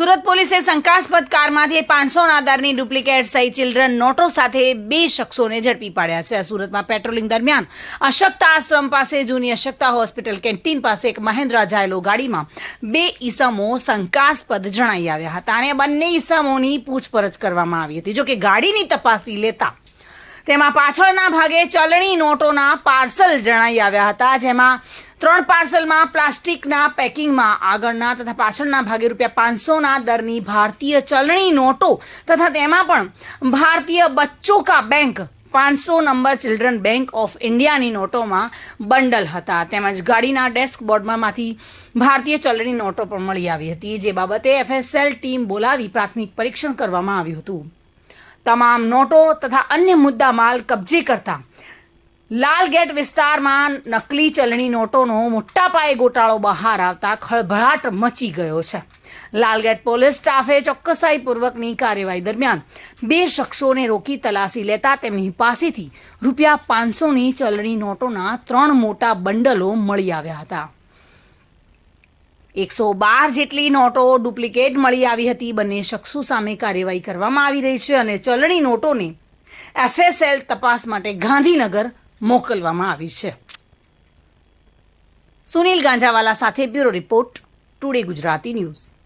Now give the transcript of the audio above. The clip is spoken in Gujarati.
સુરત પોલીસે શંકાસ્પદ કારમાંથી પાંચસોના આધારની ડુપ્લિકેટ સહી ચિલ્ડ્રન નોટો સાથે બે શખ્સોને ઝડપી પાડ્યા છે. સુરતમાં પેટ્રોલિંગ દરમિયાન અશક્તા આશ્રમ પાસે જૂની અશક્તા હોસ્પિટલ કેન્ટીન પાસે એક મહેન્દ્રા જાયલો ગાડીમાં બે ઈસમો શંકાસ્પદ જણાઈ આવ્યા હતા અને બંને ઈસમોની પૂછપરછ કરવામાં આવી હતી. જોકે ગાડીની તપાસી લેતા તેમાં પાછળના ભાગે ચલણી નોટોના પાર્સલ જણાઈ આવ્યા હતા, જેમાં ત્રણ પાર્સલમાં પ્લાસ્ટિકના પેકિંગમાં આગળના તથા પાછળના ભાગે રૂપિયા પાંચસોના દરની ભારતીય ચલણી નોટો તથા તેમાં પણ ભારતીય બચ્ચો કા બેંક, પાંચસો નંબર ચિલ્ડ્રન બેંક ઓફ ઇન્ડિયાની નોટોમાં બંડલ હતા. તેમજ ગાડીના ડેસ્કબોર્ડમાંથી ભારતીય ચલણી નોટો પણ મળી આવી હતી, જે બાબતે એફએસએલ ટીમ બોલાવી પ્રાથમિક પરીક્ષણ કરવામાં આવ્યું હતું. તમામ નોટો તથા અન્ય મુદ્દા માલ કબજે કરતા. લાલગેટ વિસ્તારમાં નકલી ચલણી નોટોનો મોટા પાયે ગોટાળો બહાર આવતા ખળભળાટ મચી ગયો છે. લાલગેટ પોલીસ સ્ટાફે ચોક્કસાઈપૂર્વકની કાર્યવાહી દરમિયાન બે શખ્સોને રોકી તલાશી લેતા તેમની પાસેથી રૂપિયા પાંચસોની ચલણી નોટોના ત્રણ મોટા બંડલો મળી આવ્યા હતા. એકસો બાર જેટલી નોટો ડુપ્લિકેટ મળી આવી હતી. બંને શખ્સો સામે કાર્યવાહી કરવામાં આવી રહી છે અને ચલણી નોટોને એફએસએલ તપાસ માટે ગાંધીનગર મોકલવામાં આવી છે. સુનિલ ગાંજાવાલા સાથે bureau report, today Gujarati news.